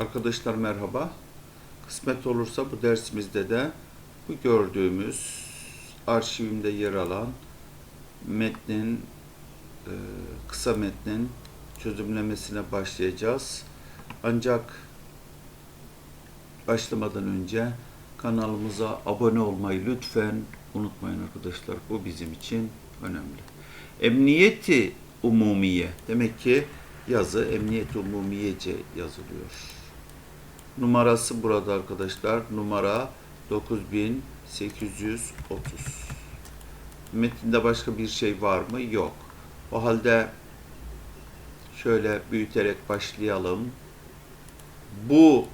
Arkadaşlar merhaba. Kısmet olursa bu dersimizde de bu gördüğümüz arşivimde yer alan metnin e, kısa metnin çözümlemesine başlayacağız. Ancak başlamadan önce kanalımıza abone olmayı lütfen unutmayın arkadaşlar. Bu bizim için önemli. Emniyeti umumiye demek ki yazı emniyet umumiyece yazılıyor. Numarası burada arkadaşlar. Numara 9830. Metinde başka bir şey var mı? Yok. O halde şöyle büyüterek başlayalım. Bu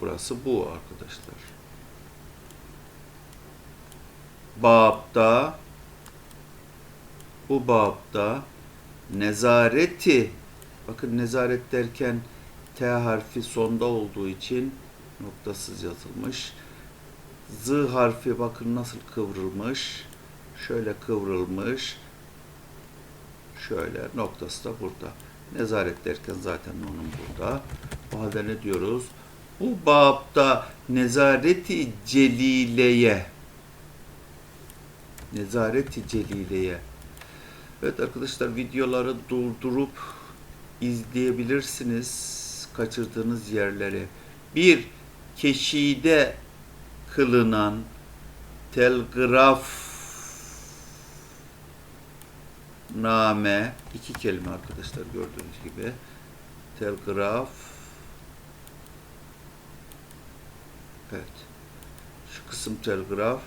burası bu arkadaşlar. Babda bu babda nezareti bakın nezaret derken T harfi sonda olduğu için noktasız yazılmış. Z harfi bakın nasıl kıvrılmış. Şöyle kıvrılmış. Şöyle noktası da burada. Nezaret derken zaten onun burada. O halde ne diyoruz? Bu babda nezareti celileye nezareti celileye Evet arkadaşlar videoları durdurup izleyebilirsiniz kaçırdığınız yerleri. Bir keşide kılınan telgraf name iki kelime arkadaşlar gördüğünüz gibi. Telgraf. Evet. Şu kısım telgraf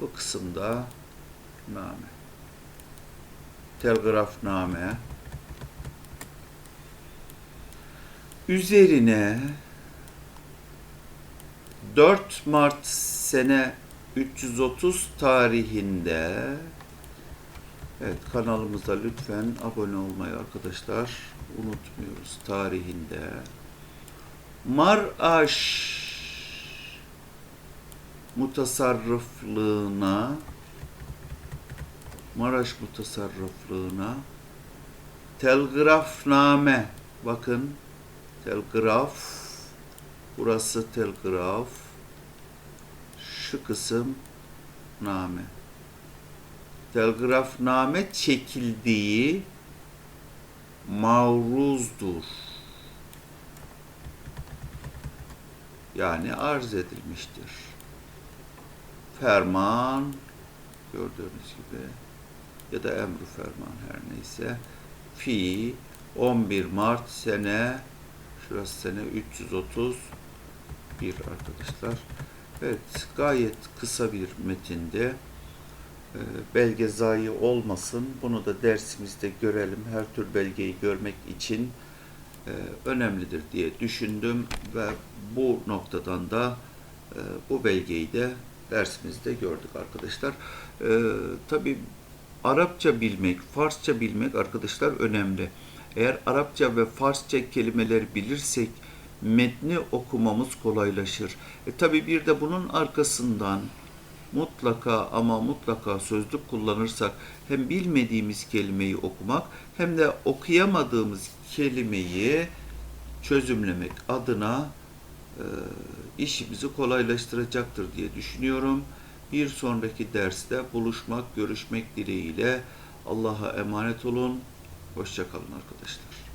bu kısımda name. Telgrafname üzerine 4 Mart sene 330 tarihinde Evet kanalımıza lütfen abone olmayı arkadaşlar unutmuyoruz tarihinde. Maraş mutasarrıflığına Maraş mutasarrıflığına telgrafname bakın telgraf burası telgraf şu kısım name telgrafname çekildiği mavruzdur. Yani arz edilmiştir. Ferman gördüğünüz gibi ya da emri ferman her neyse fi 11 Mart sene şurası sene 330 bir arkadaşlar. Evet gayet kısa bir metinde e, belge zayi olmasın. Bunu da dersimizde görelim. Her tür belgeyi görmek için e, önemlidir diye düşündüm ve bu noktadan da e, bu belgeyi de dersimizde gördük arkadaşlar. Tabii Arapça bilmek, Farsça bilmek arkadaşlar önemli. Eğer Arapça ve Farsça kelimeleri bilirsek metni okumamız kolaylaşır. E tabi bir de bunun arkasından mutlaka ama mutlaka sözlük kullanırsak hem bilmediğimiz kelimeyi okumak hem de okuyamadığımız kelimeyi çözümlemek adına e, işimizi kolaylaştıracaktır diye düşünüyorum. Bir sonraki derste buluşmak, görüşmek dileğiyle Allah'a emanet olun. Hoşçakalın arkadaşlar.